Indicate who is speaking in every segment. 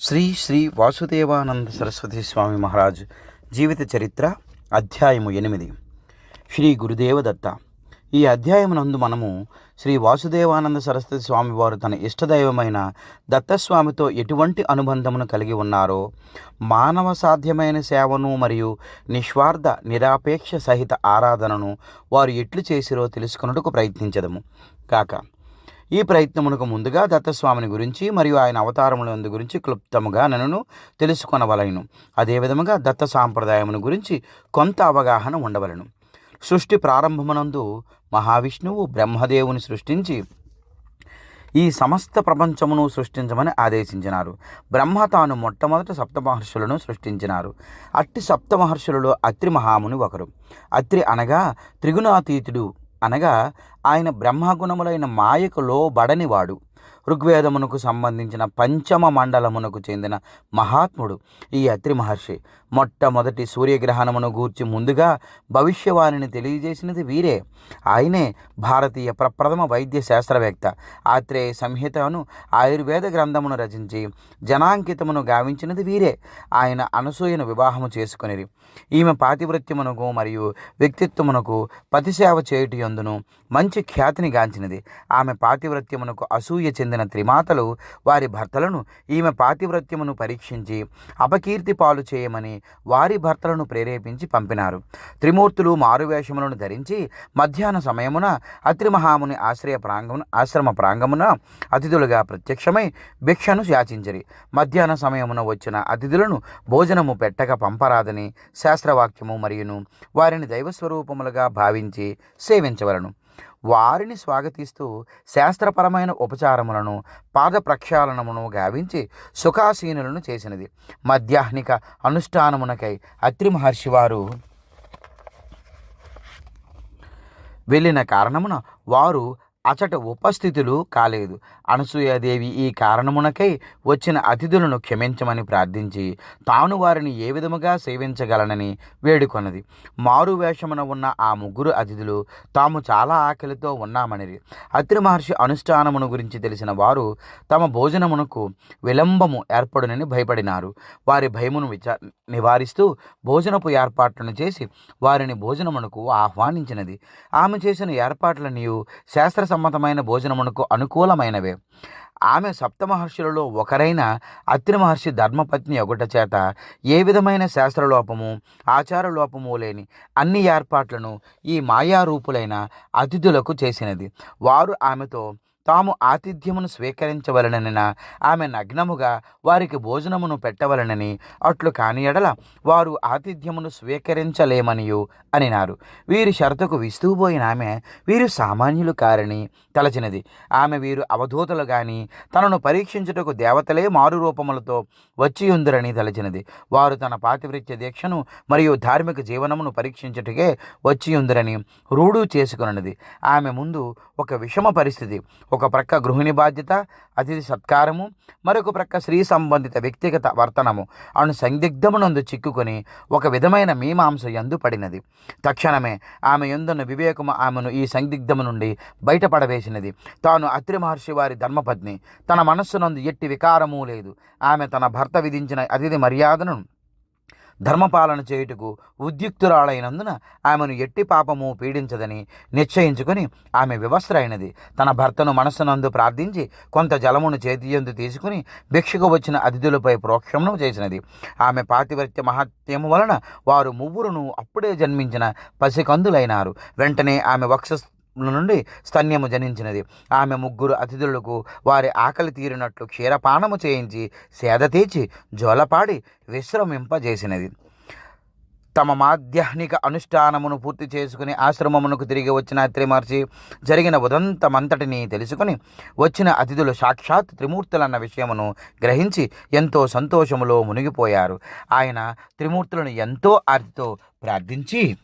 Speaker 1: శ్రీ శ్రీ వాసుదేవానంద సరస్వతి స్వామి మహారాజ్ జీవిత చరిత్ర అధ్యాయము ఎనిమిది. శ్రీ గురుదేవ దత్త ఈ అధ్యాయమునందు మనము శ్రీ వాసుదేవానంద సరస్వతి స్వామి వారు తన ఇష్టదైవమైన దత్తస్వామితో ఎటువంటి అనుబంధమును కలిగి ఉన్నారో మానవ సాధ్యమైన సేవను మరియు నిస్వార్థ నిరాపేక్ష సహిత ఆరాధనను వారు ఎట్లు చేసిరో తెలుసుకున్నట్టుకు ప్రయత్నించదము. కాక ఈ ప్రయత్నమునకు ముందుగా దత్తస్వామిని గురించి మరియు ఆయన అవతారములందు గురించి క్లుప్తముగా నన్ను తెలుసుకొనవలెను. అదేవిధముగా దత్త సాంప్రదాయమును గురించి కొంత అవగాహన ఉండవలను. సృష్టి ప్రారంభమునందు మహావిష్ణువు బ్రహ్మదేవుని సృష్టించి ఈ సమస్త ప్రపంచమును సృష్టించమని ఆదేశించినారు. బ్రహ్మ తాను మొట్టమొదట సప్తమహర్షులను సృష్టించినారు. అట్టి సప్తమహర్షులలో అత్రి మహాముని ఒకరు. అత్రి అనగా త్రిగుణాతీతుడు అనగా ఆయన బ్రహ్మగుణములైన మాయకు లోబడనివాడు. ఋగ్వేదమునకు సంబంధించిన పంచమ మండలమునకు చెందిన మహాత్ముడు ఈ అత్రి మహర్షి. మొట్టమొదటి సూర్యగ్రహణమును గూర్చి ముందుగా భవిష్యవాణిని తెలియజేసినది వీరే. ఆయనే భారతీయ ప్రప్రథమ వైద్య శాస్త్రవేత్త. ఆత్రేయ సంహితను ఆయుర్వేద గ్రంథమును రచించి జనాంకితమును గావించినది వీరే. ఆయన అనసూయను వివాహము చేసుకునిరి. ఈమె పాతివృత్యమునకు మరియు వ్యక్తిత్వమునకు పతిసేవ చేయుటియందును మంచి ఖ్యాతిని గాంచినది. ఆమె పాతివృత్యమునకు అసూయ చెందిన త్రిమాతలు వారి భర్తలను ఈమె పాతివ్రత్యమును పరీక్షించి అపకీర్తి పాలు చేయమని వారి భర్తలను ప్రేరేపించి పంపినారు. త్రిమూర్తులు మారువేషములను ధరించి మధ్యాహ్న సమయమున అత్రి మహాముని ఆశ్రయ ప్రాంగమున ఆశ్రమ ప్రాంగమున అతిథులుగా ప్రత్యక్షమై భిక్షను యాచించరి. మధ్యాహ్న సమయమున వచ్చిన అతిథులను భోజనము పెట్టక పంపరాదని శాస్త్రవాక్యము మరియును వారిని దైవస్వరూపములుగా భావించి సేవించవలను. వారిని స్వాగతిస్తూ శాస్త్రపరమైన ఉపచారములను పాద ప్రక్షాళనమును గావించి సుఖాసీనులను చేసినది. మధ్యాహ్నిక అనుష్ఠానమునకై అత్రి మహర్షి వారు వెళ్ళిన కారణమున వారు అచట ఉపస్థితులు కాలేదు. అనసూయాదేవి ఈ కారణమునకై వచ్చిన అతిథులను క్షమించమని ప్రార్థించి తాను వారిని ఏ విధముగా సేవించగలనని వేడుకొన్నది. మారు వేషమున ఉన్న ఆ ముగ్గురు అతిథులు తాము చాలా ఆకలితో ఉన్నామని అత్రి మహర్షి అనుష్ఠానమును గురించి తెలిసిన వారు తమ భోజనమునకు విలంబము ఏర్పడునని భయపడినారు. వారి భయమును విచా నివారిస్తూ భోజనపు ఏర్పాట్లను చేసి వారిని భోజనమునకు ఆహ్వానించినది. ఆమె చేసిన ఏర్పాట్లనియు శాస్త్ర సమ్మతమైన భోజనమునకు అనుకూలమైనవే. ఆమె సప్తమహర్షులలో ఒకరైన అత్రి మహర్షి ధర్మపత్ని ఒకట చేత ఏ విధమైన శాస్త్రలోపము ఆచారలోపము లేని అన్ని ఏర్పాట్లను ఈ మాయారూపులైన అతిథులకు చేసినది. వారు ఆమెతో తాము ఆతిథ్యమును స్వీకరించవలనన ఆమె నగ్నముగా వారికి భోజనమును పెట్టవలనని అట్లు కాని ఎడల వారు ఆతిథ్యమును స్వీకరించలేమనియు అనినారు. వీరి షరతుకు విస్తూపోయిన ఆమె వీరు సామాన్యులు కారని తలచినది. ఆమె వీరు అవధూతలు గాని తనను పరీక్షించుటకు దేవతలే మారు రూపములతో వచ్చియుందురని తలచినది. వారు తన పాతివృత్య దీక్షను మరియు ధార్మిక జీవనమును పరీక్షించుటకే వచ్చి ఉందిరని రూఢు చేసుకున్నది ఆమె ముందు ఒక విషమ పరిస్థితి ఒక ప్రక్క గృహిణి బాధ్యత అతిథి సత్కారము మరొక ప్రక్క స్త్రీ సంబంధిత వ్యక్తిగత వర్తనము. అను సందిగ్ధమునందు చిక్కుకొని ఒక విధమైన మీమాంస ఎందు పడినది. తక్షణమే ఆమె ఎందున్న వివేకము ఆమెను ఈ సందిగ్ధము నుండి బయటపడవేసినది. తాను అత్రి మహర్షి వారి ధర్మపత్ని. తన మనస్సునందు ఎట్టి వికారము లేదు. ఆమె తన భర్త విధించిన అతిథి మర్యాదను ధర్మపాలన చేయుటకు ఉద్యుక్తురాలైనందున ఆమెను ఎట్టి పాపము పీడించదని నిశ్చయించుకొని ఆమె వివస్త్రైనది. తన భర్తను మనస్సునందు ప్రార్థించి కొంత జలమును చేతియందు తీసుకుని భిక్షకు వచ్చిన అతిథులపై ప్రోక్షణం చేసినది. ఆమె పాతివర్త్య మహత్యము వలన వారు ముగ్గురును అప్పుడే జన్మించిన పసికందులైనారు. వెంటనే ఆమె వక్ష నుండి స్తన్యము జనించినది. ఆమె ముగ్గురు అతిథులకు వారి ఆకలి తీరినట్లు క్షీరపానము చేయించి సేద తీర్చి జోలపాడి విశ్రమింపజేసినది. తమ మాధ్యాహ్నిక అనుష్ఠానమును పూర్తి చేసుకుని ఆశ్రమమునకు తిరిగి వచ్చిన త్రిమర్చి జరిగిన ఉదంతమంతటిని తెలుసుకుని వచ్చిన అతిథులు సాక్షాత్ త్రిమూర్తులన్న విషయమును గ్రహించి ఎంతో సంతోషములో మునిగిపోయారు. ఆయన త్రిమూర్తులను ఎంతో ఆర్తితో ప్రార్థించి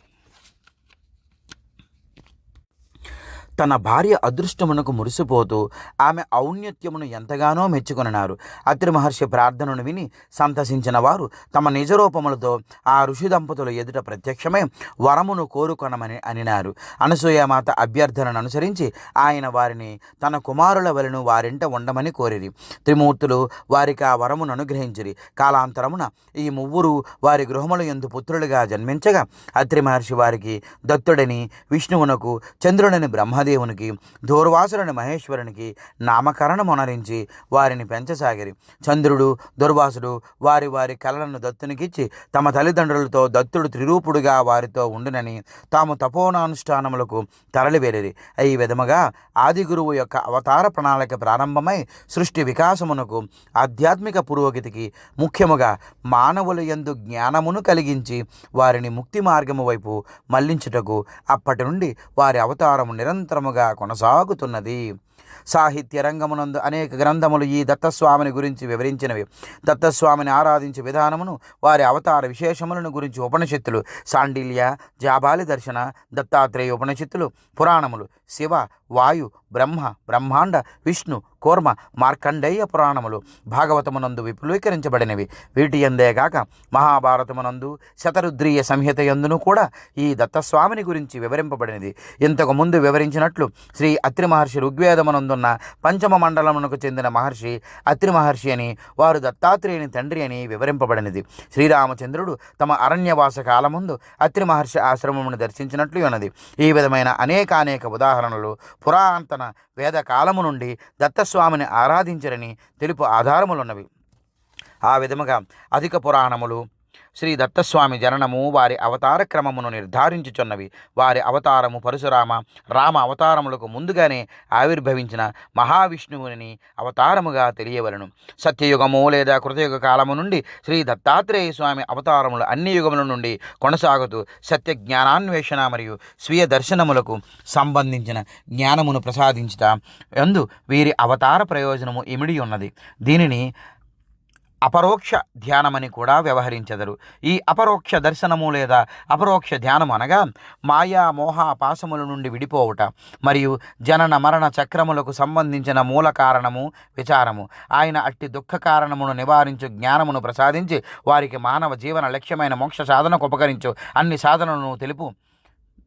Speaker 1: తన భార్య అదృష్టమునకు మురిసిపోతూ ఆమె ఔన్నత్యమును ఎంతగానో మెచ్చుకొనినారు. అత్రి మహర్షి ప్రార్థనను విని సంతసించిన వారు తమ నిజరూపములతో ఆ ఋషి దంపతుల ఎదుట ప్రత్యక్షమై వరమును కోరుకొనమని అనినారు. అనసూయమాత అభ్యర్థనను అనుసరించి ఆయన వారిని తన కుమారుల వలను వారింట ఉండమని కోరిరి. త్రిమూర్తులు వారికి ఆ వరమును అనుగ్రహించిరి. కాలాంతరమున ఈ ముగ్గురు వారి గృహముల ఎందు పుత్రులుగా జన్మించగా అత్రి మహర్షి వారికి దత్తుడని విష్ణువునకు చంద్రుడని బ్రహ్మదేవునికి దూర్వాసులని మహేశ్వరునికి నామకరణం అనరించి వారిని పెంచసాగిరి. చంద్రుడు దుర్వాసుడు వారి వారి కళలను దత్తునికిచ్చి తమ తల్లిదండ్రులతో దత్తుడు త్రిరూపుడుగా వారితో ఉండునని తాము తపోనానుష్ఠానములకు తరలివేరిరి. ఈ విధముగా ఆది గురువు యొక్క అవతార ప్రణాళిక ప్రారంభమై సృష్టి వికాసమునకు ఆధ్యాత్మిక పురోగతికి ముఖ్యముగా మానవుల యందు జ్ఞానమును కలిగించి వారిని ముక్తి మార్గము వైపు మళ్ళించుటకు అప్పటి నుండి వారి అవతారము నిరంతరం నిరంతరముగా కొనసాగుతున్నది. సాహిత్య రంగమునందు అనేక గ్రంథములు ఈ దత్తస్వామిని గురించి వివరించినవి. దత్తస్వామిని ఆరాధించే విధానమును వారి అవతార విశేషములను గురించి ఉపనిషత్తులు సాండిల్య జాబాలి దర్శన దత్తాత్రేయ ఉపనిషత్తులు పురాణములు శివ వాయు బ్రహ్మ బ్రహ్మాండ విష్ణు కూర్మ మార్కండేయ పురాణములు భాగవతమునందు విపులీకరించబడినవి. వీటి ఎందేగాక మహాభారతమునందు శతరుద్రీయ సంహిత యందును కూడా ఈ దత్తస్వామిని గురించి వివరింపబడినది. ఇంతకు ముందు వివరించినట్లు శ్రీ అత్రి మహర్షి ఋగ్వేదమునందున్న పంచమ మండలమునకు చెందిన మహర్షి అత్రి మహర్షి అని వారు దత్తాత్రేయుని తండ్రి అని వివరింపబడినది. శ్రీరామచంద్రుడు తమ అరణ్యవాస కాలముందు అత్రి మహర్షి ఆశ్రమమును దర్శించినట్లు ఉన్నది. ఈ విధమైన అనేకానేక ఉదాహరణలు పురాతన వేద కాలము నుండి దత్తస్వామిని ఆరాధించరని తెలుపు ఆధారములున్నవి. ఆ విధముగా అధిక పురాణములు శ్రీ దత్తస్వామి జననము వారి అవతార క్రమమును నిర్ధారించుచున్నవి. వారి అవతారము పరశురామ రామ అవతారములకు ముందుగానే ఆవిర్భవించిన మహావిష్ణువుని అవతారముగా తెలియవలను. సత్యయుగము లేదా కృతయుగ కాలము నుండి శ్రీ దత్తాత్రేయ స్వామి అవతారములు అన్ని యుగముల నుండి కొనసాగుతూ సత్య జ్ఞానాన్వేషణ మరియు స్వీయ దర్శనములకు సంబంధించిన జ్ఞానమును ప్రసాదించుట ఎందు వీరి అవతార ప్రయోజనము ఇమిడి ఉన్నది. దీనిని అపరోక్ష ధ్యానమని కూడా వ్యవహరించెదరు. ఈ అపరోక్ష దర్శనము లేదా అపరోక్ష ధ్యానం అనగా మాయా మోహ పాశముల నుండి విడిపోవుట మరియు జనన మరణ చక్రములకు సంబంధించిన మూల కారణము విచారము. ఆయన అట్టి దుఃఖ కారణమును నివారించు జ్ఞానమును ప్రసాదించి వారికి మానవ జీవన లక్ష్యమైన మోక్ష సాధనకు ఉపకరించు. అన్ని సాధనలను తెలుపు.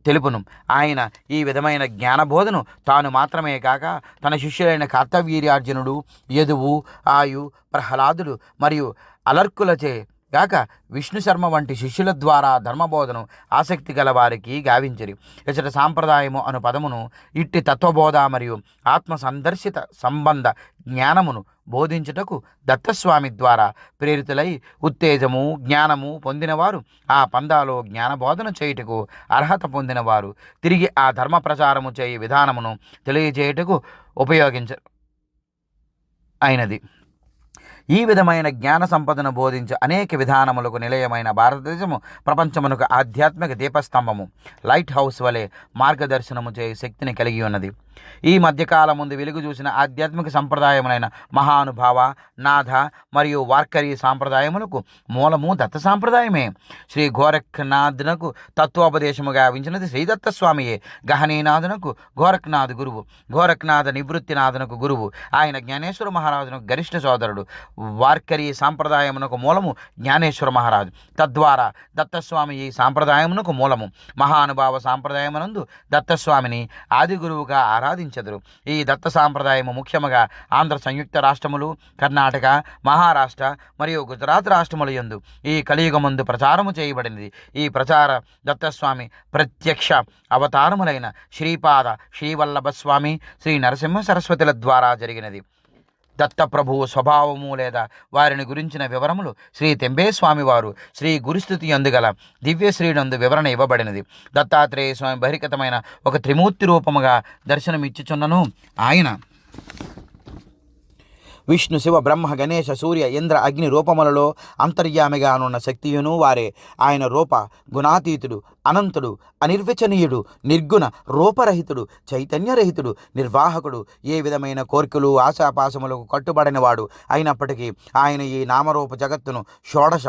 Speaker 1: తెలుపును. ఆయన ఈ విధమైన జ్ఞానబోధను తాను మాత్రమే కాక తన శిష్యులైన కర్తవీర్యార్జునుడు యదువు ఆయు ప్రహ్లాదులు మరియు అలర్కులచే గాక విష్ణు శర్మ వంటి శిష్యుల ద్వారా ధర్మబోధను ఆసక్తి గల వారికి గావించిరి. ఇచ్చట సాంప్రదాయము అను పదమును ఇట్టి తత్వబోధ మరియు ఆత్మ సందర్శిత సంబంధ జ్ఞానమును బోధించుటకు దత్తస్వామి ద్వారా ప్రేరితులై ఉత్తేజము జ్ఞానము పొందినవారు ఆ పందాలో జ్ఞానబోధన చేయుటకు అర్హత పొందినవారు. తిరిగి ఆ ధర్మ ప్రచారము చేయు విధానమును తెలియజేయుటకు ఉపయోగించ అయినది. ఈ విధమైన జ్ఞాన సంపదను బోధించే అనేక విధానములకు నిలయమైన భారతదేశము ప్రపంచమునకు ఆధ్యాత్మిక దీపస్తంభము. లైట్ హౌస్ వలె మార్గదర్శనము చేయు శక్తిని కలిగి ఉన్నది. ఈ మధ్యకాలం ముందు వెలుగు చూసిన ఆధ్యాత్మిక సంప్రదాయములైన మహానుభావ నాథ మరియు వార్కరీ సాంప్రదాయములకు మూలము దత్త సాంప్రదాయమే. శ్రీ గోరఖ్నాథునకు తత్వోపదేశము గావించినది శ్రీ దత్తస్వామియే. గహనీనాథునకు గోరఖ్నాథ్ గురువు. గోరఖ్నాథ నివృత్తినాథునకు గురువు. ఆయన జ్ఞానేశ్వర మహారాజునకు గరిష్ఠ సోదరుడు. వార్కరీ సాంప్రదాయమునకు మూలము జ్ఞానేశ్వర మహారాజు. తద్వారా దత్తస్వామి ఈ సాంప్రదాయమునకు మూలము. మహానుభావ సాంప్రదాయమునందు దత్తస్వామిని ఆది గురువుగా ఆరాధించెదరు. ఈ దత్త సాంప్రదాయము ముఖ్యముగా ఆంధ్ర సంయుక్త రాష్ట్రములు కర్ణాటక మహారాష్ట్ర మరియు గుజరాత్ రాష్ట్రముల యందు ఈ కలియుగమందు ప్రచారము చేయబడినది. ఈ ప్రచార దత్తస్వామి ప్రత్యక్ష అవతారములైన శ్రీపాద శ్రీవల్లభ స్వామి శ్రీ నరసింహ సరస్వతుల ద్వారా జరిగినది. దత్తప్రభువు స్వభావము లేదా వారిని గురించిన వివరములు శ్రీ తెంబేస్వామి వారు శ్రీ గురుస్థుతి అందుగల దివ్యశ్రీనందు వివరణ ఇవ్వబడినది. దత్తాత్రేయ స్వామి బహిర్గతమైన ఒక త్రిమూర్తి రూపముగా దర్శనమిచ్చుచున్నను ఆయన. విష్ణు శివ బ్రహ్మ గణేశ సూర్య ఇంద్ర అగ్ని రూపములలో అంతర్యామిగానున్న శక్తియును వారే. ఆయన రూప గుణాతీతుడు అనంతుడు అనిర్వచనీయుడు నిర్గుణ రూపరహితుడు చైతన్యరహితుడు నిర్వాహకుడు. ఏ విధమైన కోర్కెలు ఆశాపాశములకు కట్టుబడినవాడు అయినప్పటికీ ఆయన ఈ నామరూప జగత్తును షోడశ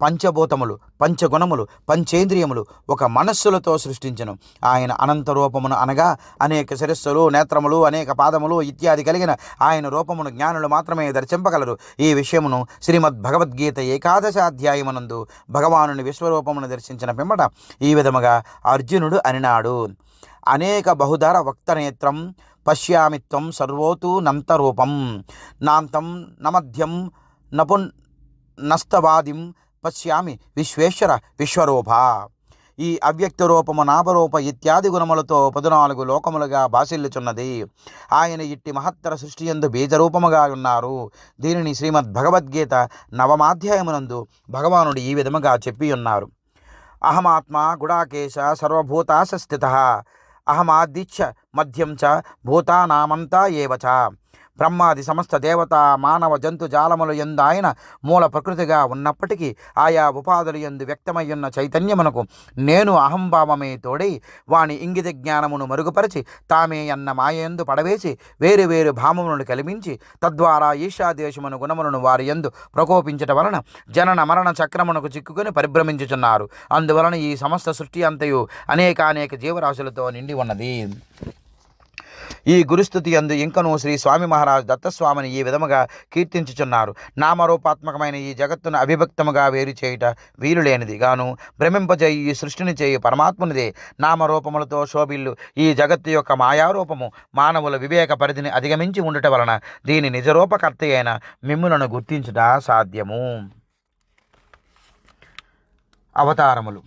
Speaker 1: పంచభూతములు పంచగుణములు పంచేంద్రియములు ఒక మనస్సులతో సృష్టించను. ఆయన అనంత రూపమును అనగా అనేక శిరస్సులు నేత్రములు అనేక పాదములు ఇత్యాది కలిగిన ఆయన రూపమును జ్ఞానులు మాత్రమే దర్శింపగలరు. ఈ విషయమును శ్రీమద్ భగవద్గీత ఏకాదశ అధ్యాయమునందు భగవానుని విశ్వరూపమును దర్శించిన పిమ్మట ఈ విధముగా అర్జునుడు అనినాడు. అనేక బహుధర వక్తనేత్రం పశ్యామిత్వం సర్వోతు నంతరూపం నాంతం నమధ్యం నపున్ నస్తవాదిం పశ్యామి విశ్వేశ్వర విశ్వరూప. ఈ అవ్యక్త రూపము నామరూప ఇత్యాది గుణములతో పదునాలుగు లోకములుగా బాసిల్లుచున్నది ఆయన ఇట్టి మహత్తర సృష్టి ఎందు బీజరూపముగా ఉన్నారు. దీనిని శ్రీమద్ భగవద్గీత నవమాధ్యాయమునందు భగవానుడు ఈ విధముగా చెప్పి ఉన్నారు అహమాత్మ గుడాకేశ సర్వభూతాస స్థిత. అహమాదిత్య మధ్యం చ భూతానామంతా ఏవచ. బ్రహ్మాది సమస్త దేవత మానవ జంతు జాలములు ఎందు ఆయన మూల ప్రకృతిగా ఉన్నప్పటికీ ఆయా ఉపాధులు ఎందు వ్యక్తమయ్యున్న చైతన్యమునకు నేను అహంభావమే తోడై వాని ఇంగిత జ్ఞానమును మరుగుపరిచి తామే అన్న మాయందు పడవేసి వేరు వేరు భావములను కలిమించి తద్వారా ఈశాదేశమును గుణములను వారి ఎందు ప్రకోపించట వలన జనన మరణ చక్రమునకు చిక్కుకొని పరిభ్రమించుచున్నారు. అందువలన ఈ సమస్త సృష్టి అంతయు అనేకానేక జీవరాశులతో నిండి ఉన్నది. ఈ గురుస్థుతి అందు ఇంకనూ శ్రీ స్వామి మహారాజ్ దత్తస్వామిని ఈ విధముగా కీర్తించుచున్నారు. నామరూపాత్మకమైన ఈ జగత్తును అవిభక్తముగా వేరు చేయుట వీలు లేనిది గాను భ్రమింపజేయి ఈ సృష్టిని చేయు పరమాత్మునిదే. నామరూపములతో శోభిల్లు ఈ జగత్తు యొక్క మాయారూపము మానవుల వివేక పరిధిని అధిగమించి ఉండుట వలన దీని నిజరూపకర్త అయిన మిమ్ములను గుర్తించుట సాధ్యము. అవతారములు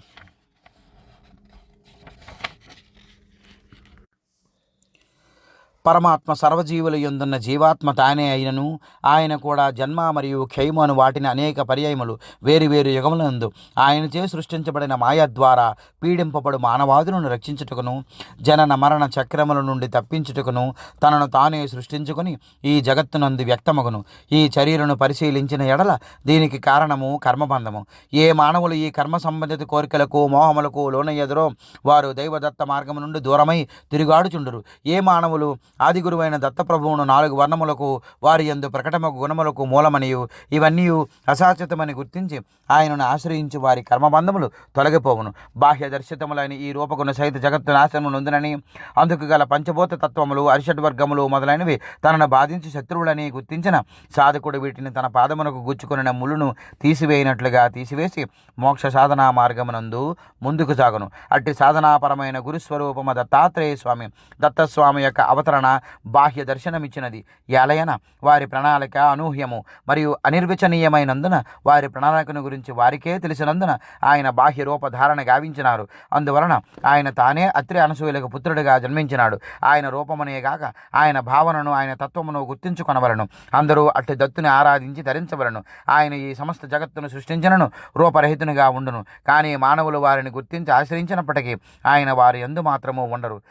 Speaker 1: పరమాత్మ సర్వజీవుల ఎందున్న జీవాత్మ తానే అయినను. ఆయన కూడా జన్మ మరియు క్షయము అను వాటిని అనేక పర్యాయములు వేరు వేరు యుగములందు ఆయనచే సృష్టించబడిన మాయ ద్వారా పీడింపబడు మానవాదులను రక్షించుటకును జనన మరణ చక్రముల నుండి తప్పించుటకును తనను తానే సృష్టించుకుని ఈ జగత్తునందు వ్యక్తమగును. ఈ చర్యలను పరిశీలించిన ఎడల దీనికి కారణము కర్మబంధము. ఏ మానవులు ఈ కర్మ సంబంధిత కోరికలకు మోహములకు లోనయ్యదరో వారు దైవదత్త మార్గము నుండి దూరమై తిరుగాడుచుండురు. ఏ మానవులు ఆది గురువైన దత్తప్రభువును నాలుగు వర్ణములకు వారి యందు ప్రకటమకు గుణములకు మూలమనియు. ఇవన్నీ అశాశ్వతమని గుర్తించి ఆయనను ఆశ్రయించి వారి కర్మబంధములు తొలగిపోవును. బాహ్య దర్శితములైన ఈ రూపకున్న సహిత జగత్తు నాశనము నొందునని అందుకు గల పంచభూత తత్వములు అరిషడ్వర్గములు మొదలైనవి తనను బాధించి శత్రువులని గుర్తించిన సాధకుడు వీటిని తన పాదమునకు గుచ్చుకుని ముళ్ళును తీసివేయినట్లుగా తీసివేసి మోక్ష సాధనా మార్గమునందు ముందుకు సాగును. అట్టి సాధనాపరమైన గురుస్వరూపమ దత్తాత్రేయ స్వామి. దత్తస్వామి యొక్క అవతరణ బాహ్య దర్శనమిచ్చినది. ఏలయన వారి ప్రణాళిక అనూహ్యము మరియు అనిర్వచనీయమైనందున వారి ప్రణాళికను గురించి వారికే తెలిసినందున ఆయన బాహ్య రూపధారణ గావించినారు. అందువలన ఆయన తానే అత్రి అనసూయులకు పుత్రుడిగా జన్మించినాడు. ఆయన రూపమనేగాక ఆయన భావనను ఆయన తత్వమును గుర్తించుకొనవలను. అందరూ అట్టి దత్తుని ఆరాధించి ధరించవలను. ఆయన ఈ సమస్త జగత్తును సృష్టించినను రూపరహితునిగా ఉండును. కానీ మానవులు వారిని గుర్తించి ఆశ్రయించినప్పటికీ ఆయన వారి ఎందు మాత్రము ఉండరు.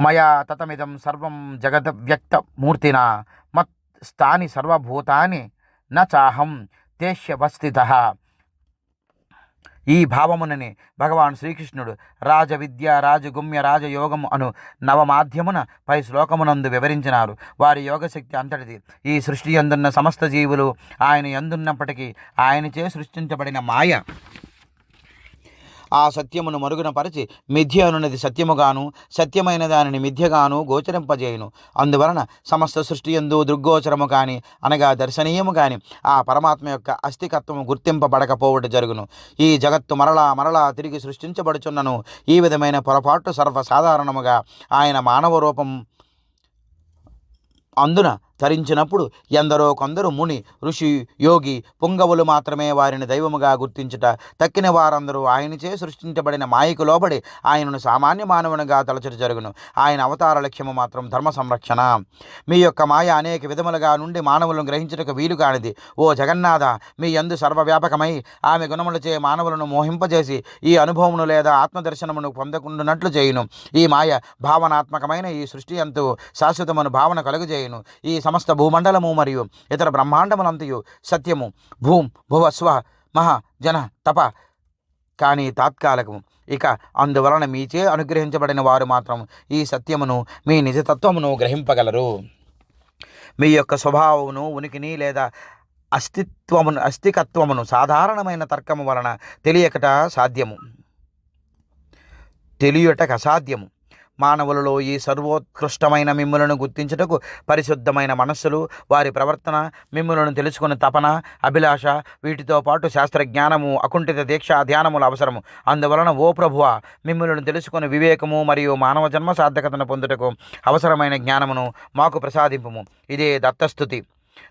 Speaker 1: మయా తతమిదం సర్వం జగద్ వ్యక్త మూర్తిన మత్ స్థాని సర్వభూతాని న చాహం తేష్యవస్థిత. ఈ భావమునని భగవాన్ శ్రీకృష్ణుడు రాజ విద్య రాజగుమ్య రాజయోగం అను నవమాధ్యమున పై శ్లోకమునందు వివరించినారు. వారి యోగశక్తి అంతటిది. ఈ సృష్టి ఎందున్న సమస్త జీవులు ఆయన ఎందున్నప్పటికీ ఆయనచే సృష్టించబడిన మాయ. ఆ సత్యమును మరుగున పరిచి మిథ్య అనున్నది సత్యముగాను సత్యమైన దానిని మిథ్యగాను గోచరింపజేయును. అందువలన సమస్త సృష్టి ఎందు దృగ్గోచరము కానీ అనగా దర్శనీయము కాని ఆ పరమాత్మ యొక్క అస్థికత్వము గుర్తింపబడకపోవట జరుగును. ఈ జగత్తు మరలా మరలా తిరిగి సృష్టించబడుచున్నను. ఈ విధమైన పొరపాటు సర్వసాధారణముగా ఆయన మానవ రూపం అందున ధరించినప్పుడు ఎందరో కొందరు ముని ఋషి యోగి పుంగవులు మాత్రమే వారిని దైవముగా గుర్తించుట తక్కిన వారందరూ ఆయనచే సృష్టించబడిన మాయకు లోబడి ఆయనను సామాన్య మానవునిగా తలచట జరుగును. ఆయన అవతార లక్ష్యము మాత్రం ధర్మ సంరక్షణ. మీ యొక్క మాయ అనేక విధములుగా నుండి మానవులను గ్రహించుటకు వీలు కానిది. ఓ జగన్నాథ మీ యందు సర్వవ్యాపకమై ఆమె గుణములచే మానవులను మోహింపజేసి ఈ అనుభవమును లేదా ఆత్మదర్శనమును పొందకుండునట్లు చేయును. ఈ మాయ భావనాత్మకమైన ఈ సృష్టి అంతు శాశ్వతమును భావన కలుగజేయును. ఈ సమస్త భూమండలము మరియు ఇతర బ్రహ్మాండములంతయు సత్యము. భూమ్ భువ స్వ మహా జన తప కానీ తాత్కాలికము. ఇక అందువలన మీచే అనుగ్రహించబడిన వారు మాత్రం ఈ సత్యమును మీ నిజతత్వమును గ్రహింపగలరు. మీ యొక్క స్వభావమును ఉనికిని లేదా అస్తిత్వమును అస్తికత్వమును సాధారణమైన తర్కము వలన తెలియకట సాధ్యము. తెలియటక అసాధ్యము. మానవులలో ఈ సర్వోత్కృష్టమైన మిమ్ములను గుర్తించుటకు పరిశుద్ధమైన మనస్సులు వారి ప్రవర్తన మిమ్ములను తెలుసుకుని తపన అభిలాష వీటితో పాటు శాస్త్రజ్ఞానము అకుంఠిత దీక్ష ధ్యానములు అవసరము. అందువలన ఓ ప్రభువ మిమ్ములను తెలుసుకుని వివేకము మరియు మానవ జన్మ సార్థకతను పొందుటకు అవసరమైన జ్ఞానమును మాకు ప్రసాదింపుము. ఇదే దత్తస్థుతి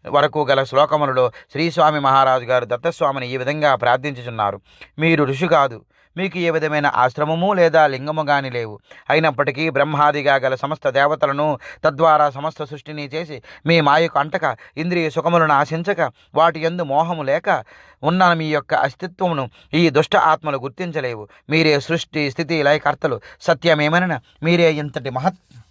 Speaker 1: వరకు గల శ్లోకములలో శ్రీస్వామి మహారాజు గారు దత్తస్వామిని ఈ విధంగా ప్రార్థించుచున్నారు. మీరు ఋషి కాదు మీకు ఏ విధమైన ఆశ్రమము లేదా లింగము గాని లేవు. అయినప్పటికీ బ్రహ్మాదిగా గల సమస్త దేవతలను తద్వారా సమస్త సృష్టిని చేసి మీ మాయకు అంటక ఇంద్రియ సుఖములను ఆశించక వాటి ఎందు మోహము లేక ఉన్న మీ యొక్క అస్తిత్వమును ఈ దుష్ట ఆత్మలు గుర్తించలేవు. మీరే సృష్టి స్థితి లయకర్తలు. సత్యమేమనన మీరే ఇంతటి మహత్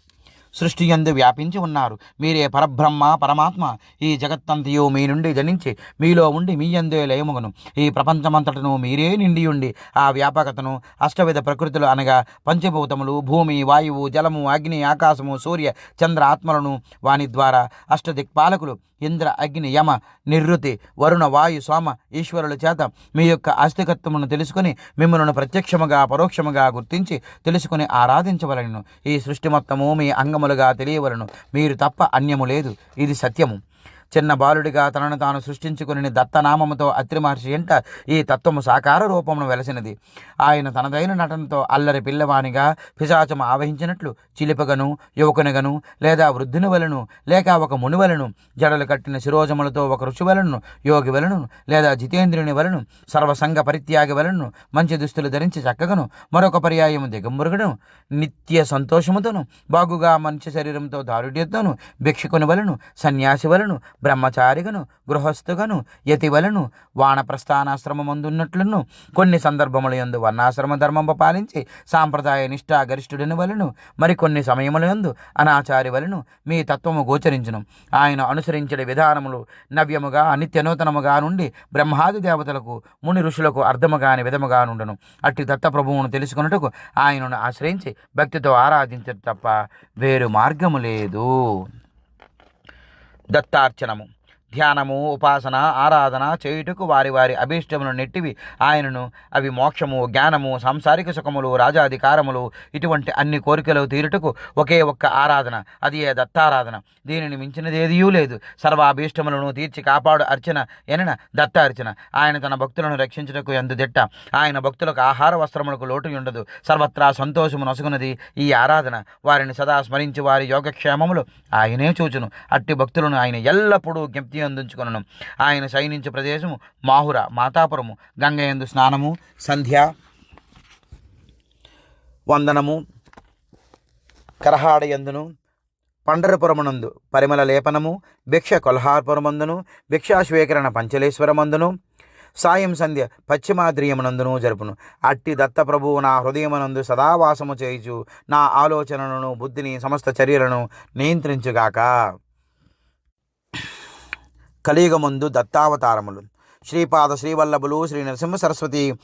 Speaker 1: సృష్టి యందు వ్యాపించి ఉన్నారు. మీరే పరబ్రహ్మ పరమాత్మ. ఈ జగత్తంతయు మీ నుండి జనించి మీలో ఉండి మీ యందే లయముగను. ఈ ప్రపంచమంతటను మీరే నిండి ఉండి ఆ వ్యాపకతను అష్టవిధ ప్రకృతులు అనగా పంచభూతములు భూమి వాయువు జలము అగ్ని ఆకాశము సూర్య చంద్ర ఆత్మలను వాని ద్వారా అష్టదిక్పాలకులు ఇంద్ర అగ్ని యమ నిర్వృతి వరుణ వాయు సోమ ఈశ్వరుల చేత మీ యొక్క ఆస్తికత్వమును తెలుసుకుని మిమ్మల్ని ప్రత్యక్షముగా పరోక్షముగా గుర్తించి తెలుసుకుని ఆరాధించవలను. ఈ సృష్టి మొత్తము మీ అంగములుగా తెలియవలను. మీరు తప్ప అన్యము లేదు. ఇది సత్యము. చిన్న బాలుడిగా తనను తాను సృష్టించుకుని దత్తనామముతో అత్రి మహర్షి ఎంట ఈ తత్వము సాకార రూపమును వెలసినది. ఆయన తనదైన నటనతో అల్లరి పిల్లవానిగా పిశాచము ఆవహించినట్లు చిలిపగను యువకునిగను లేదా వృద్ధుని వలను లేక ఒక ముని వలను జడలు కట్టిన శిరోజములతో ఒక ఋషి వలను యోగి వలను లేదా జితేంద్రుని వలను సర్వసంగ పరిత్యాగి వలను మంచి దుస్తులు ధరించి చక్కగను మరొక పర్యాయము దిగంబురుగను నిత్య సంతోషముతోను బాగుగా మంచి శరీరంతో దారుఢ్యతోను భిక్షకుని వలను సన్యాసి వలను బ్రహ్మచారిగను గృహస్థుగను యతివలను వానప్రస్థానాశ్రమమందున్నట్లును కొన్ని సందర్భముల యందు వర్ణాశ్రమ ధర్మము పాలించి సాంప్రదాయ నిష్ఠా గరిష్ఠుడిని వలను మరికొన్ని సమయముల యందు అనాచారి వలను మీ తత్వము గోచరించును. ఆయన అనుసరించే విధానములు నవ్యముగా నిత్యనూతనముగా నుండి బ్రహ్మాది దేవతలకు ముని ఋషులకు అర్థముగాని విధముగా నుండును. అట్టి దత్తప్రభువును తెలుసుకున్నట్టుకు ఆయనను ఆశ్రయించి భక్తితో ఆరాధించడం తప్ప వేరు మార్గము లేదు. దత్తార్చనము ధ్యానము ఉపాసన ఆరాధన చేయుటకు వారి వారి అభీష్టమును నెట్టివి. ఆయనను అవి మోక్షము జ్ఞానము సాంసారిక సుఖములు రాజాధికారములు ఇటువంటి అన్ని కోరికలు తీరుటకు ఒకే ఒక్క ఆరాధన. అది ఏ దత్తారాధన? దీనిని మించినదేదియూ లేదు. సర్వాభీష్టములను తీర్చి కాపాడు అర్చన ఎనిన దత్త అర్చన ఆయన తన భక్తులను రక్షించుటకు ఎందుదిట్ట ఆయన భక్తులకు ఆహార వస్త్రములకు లోటు ఉండదు సర్వత్రా సంతోషము నసుగునది ఈ ఆరాధన. వారిని సదా స్మరించి వారి యోగక్షేమములు ఆయనే చూచును. అట్టి భక్తులను ఆయన ఎల్లప్పుడూ జ్ఞప్తి అందించుకొనను ఆయన శయనించు ప్రదేశము మాహుర మాతాపురము గంగయందు స్నానము సంధ్య వందనము కరహాడయందును పండరపురమునందు పరిమళ లేపనము భిక్ష కొల్హార్పురమందును భిక్షా స్వీకరణ పంచలేశ్వరమందును సాయం సంధ్య పశ్చిమాద్రియమునందును జరుపును. అట్టి దత్తప్రభువు నా హృదయమునందు సదావాసము చేయుచు నా ఆలోచనలను బుద్ధిని సమస్త చర్యలను నియంత్రించుగాక. కలియుగముందు దత్తావతారములు. శ్రీపాద శ్రీవల్లభులు శ్రీ నరసింహ సరస్వతి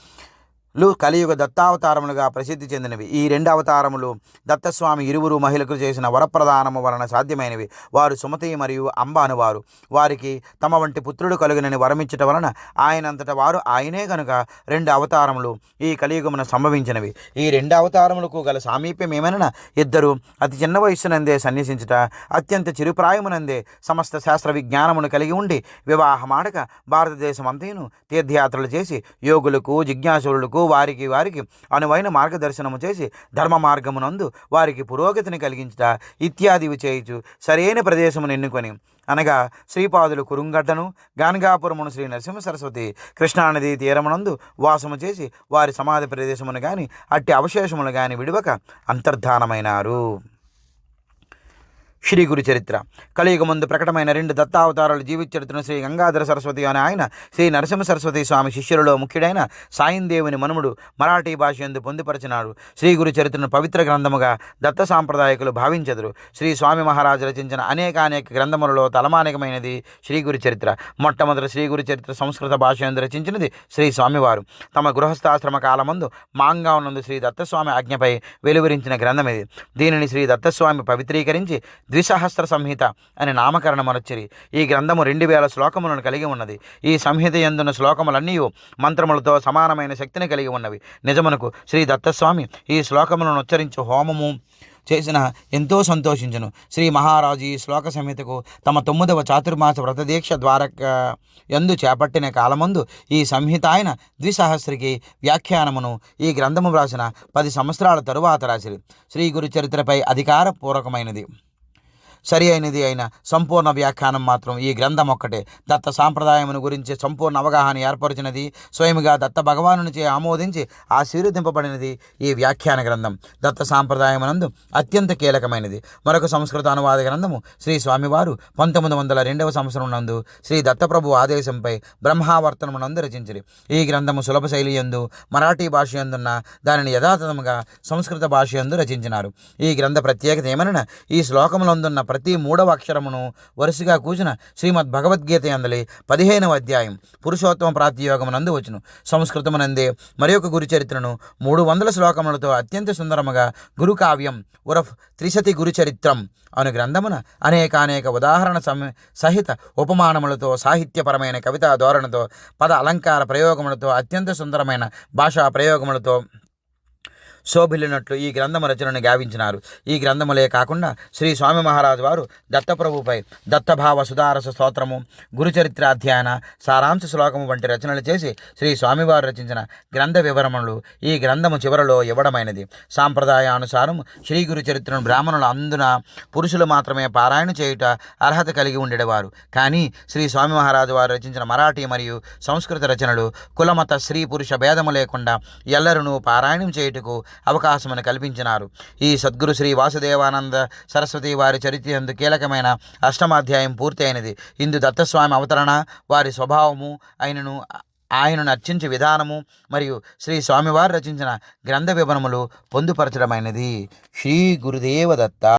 Speaker 1: లు కలియుగ దత్తావతారములుగా ప్రసిద్ధి చెందినవి. ఈ రెండు అవతారములు దత్తస్వామి ఇరువురు మహిళకు చేసిన వరప్రదానము వలన సాధ్యమైనవి. వారు సుమతి మరియు అంబ అనువారు. వారికి తమ వంటి పుత్రుడు కలుగునని వరమిచ్చట వలన ఆయనంతట వారు ఆయనే కనుక రెండు అవతారములు ఈ కలియుగమున సంభవించినవి. ఈ రెండు అవతారములకు గల సామీప్యం ఏమైనా ఇద్దరు అతి చిన్న వయస్సునందే సన్యసించుట అత్యంత చిరుప్రాయమునందే సమస్త శాస్త్ర విజ్ఞానమును కలిగి ఉండి వివాహమాడక భారతదేశం అంతయును తీర్థయాత్రలు చేసి యోగులకు జిజ్ఞాసులకు వారికి వారికి అనువైన మార్గదర్శనము చేసి ధర్మ మార్గమునందు వారికి పురోగతిని కలిగించుట ఇత్యాదివి చేయుచు సరైన ప్రదేశమును ఎన్నుకొని. అనగా శ్రీపాదులు కురుంగడ్డను గానగాపురమును శ్రీ నరసింహ సరస్వతి కృష్ణానది తీరమునందు వాసము చేసి వారి సమాధి ప్రదేశమును కానీ అట్టి అవశేషములు కానీ విడివక అంతర్ధానమైనారు. శ్రీ గురు చరిత్ర. కలియుగ ముందు ప్రకటమైన రెండు దత్తావతారాలు జీవిత చరిత్రను శ్రీ గంగాధర సరస్వతి అనే ఆయన శ్రీ నరసింహ సరస్వతి స్వామి శిష్యులలో ముఖ్యుడైన సాయందేవుని మనుముడు మరాఠీ భాష ఎందు పొందుపరిచినాడు. శ్రీ గురు చరిత్రను పవిత్ర గ్రంథముగా దత్త సాంప్రదాయకులు భావించదురు. శ్రీ స్వామి మహారాజు రచించిన అనేక అనేక గ్రంథములలో తలమానికమైనది శ్రీ గురు చరిత్ర. మొట్టమొదటి శ్రీ గురు చరిత్ర సంస్కృత భాష ఎందు రచించినది శ్రీ స్వామివారు. తమ గృహస్థాశ్రమ కాలమందు ఉన్నందు శ్రీ దత్తస్వామి ఆజ్ఞపై వెలువరించిన గ్రంథం ఇది. దీనిని శ్రీ దత్తస్వామి పవిత్రీకరించి ద్విసహస్ర సంహిత అని నామకరణమనొచ్చిరి ఈ గ్రంథము రెండు వేల శ్లోకములను కలిగి ఉన్నది. ఈ సంహిత ఎందున్న శ్లోకములన్నీ మంత్రములతో సమానమైన శక్తిని కలిగి ఉన్నవి. నిజమునకు శ్రీ దత్తస్వామి ఈ శ్లోకములను ఉచ్చరించు హోమము చేసిన ఎంతో సంతోషించను. శ్రీ మహారాజు ఈ శ్లోక సంహితకు తమ తొమ్మిదవ చాతుర్మాస వ్రతదీక్ష ద్వారక ఎందు చేపట్టిన కాలమందు ఈ సంహిత ఆయన ద్విసహస్రికి వ్యాఖ్యానమును ఈ గ్రంథము వ్రాసిన పది సంవత్సరాల తరువాత రాసిరి. శ్రీ గురు చరిత్రపై అధికారపూర్వకమైనది. సరి అయినది అయిన సంపూర్ణ వ్యాఖ్యానం మాత్రం ఈ గ్రంథం ఒక్కటే. దత్త సాంప్రదాయమును గురించి సంపూర్ణ అవగాహన ఏర్పరిచినది. స్వయముగా దత్త భగవానునిచే ఆమోదించి ఆశీర్వదింపబడినది ఈ వ్యాఖ్యాన గ్రంథం. దత్త సాంప్రదాయమునందు అత్యంత కీలకమైనది. మరొక సంస్కృత అనువాద గ్రంథము శ్రీ స్వామివారు పంతొమ్మిది వందల రెండవ సంవత్సరం నందు శ్రీ దత్తప్రభు ఆదేశంపై బ్రహ్మావర్తనమునందు రచించిరి. ఈ గ్రంథము సులభ శైలి యందు మరాఠీ భాష ఎందున్న దానిని యథాతథముగా సంస్కృత భాష యందు రచించినారు. ఈ గ్రంథ ప్రత్యేకత ఏమనగా ఈ శ్లోకములందున్న ప్రతి మూడవ అక్షరమును వరుసగా కూచిన శ్రీమద్ భగవద్గీత అందలి పదిహేనవ అధ్యాయం పురుషోత్తమ ప్రాతియోగమునందు వచ్చును. సంస్కృతమునందే మరి ఒక గురుచరిత్రను మూడు వందల శ్లోకములతో అత్యంత సుందరముగా గురుకావ్యం ఉరఫ్ త్రిశతి గురుచరిత్రం అను గ్రంథమున అనేకానేక ఉదాహరణ సమ సహిత ఉపమానములతో సాహిత్యపరమైన కవితా ధోరణితో పద అలంకార ప్రయోగములతో అత్యంత సుందరమైన భాషా ప్రయోగములతో శోభిల్లినట్లు ఈ గ్రంథము రచనను గావించినారు. ఈ గ్రంథములే కాకుండా శ్రీ స్వామి మహారాజు వారు దత్తప్రభుపై దత్తభావ సుధారస స్తోత్రము గురుచరిత్ర అధ్యయన సారాంశ శ్లోకము వంటి రచనలు చేసి శ్రీ స్వామివారు రచించిన గ్రంథ వివరములు ఈ గ్రంథము చివరలో ఇవ్వడమైనది. సాంప్రదాయానుసారం శ్రీ గురు చరిత్రను బ్రాహ్మణులు అందున పురుషులు మాత్రమే పారాయణ చేయుట అర్హత కలిగి ఉండేవారు. కానీ శ్రీ స్వామి మహారాజు వారు రచించిన మరాఠీ మరియు సంస్కృత రచనలు కులమత స్త్రీ పురుష భేదము లేకుండా ఎల్లరును పారాయణం చేయుటకు అవకాశమును కల్పించినారు. ఈ సద్గురు శ్రీ వాసుదేవానంద సరస్వతి వారి చరిత్ర ఎందు కీలకమైన అష్టమాధ్యాయం పూర్తయినది. ఇందు దత్తస్వామి అవతరణ వారి స్వభావము ఆయనను ఆయనను అర్చించే విధానము మరియు శ్రీ స్వామివారు రచించిన గ్రంథ వివరములు పొందుపరచడమైనది. శ్రీ గురుదేవ దత్త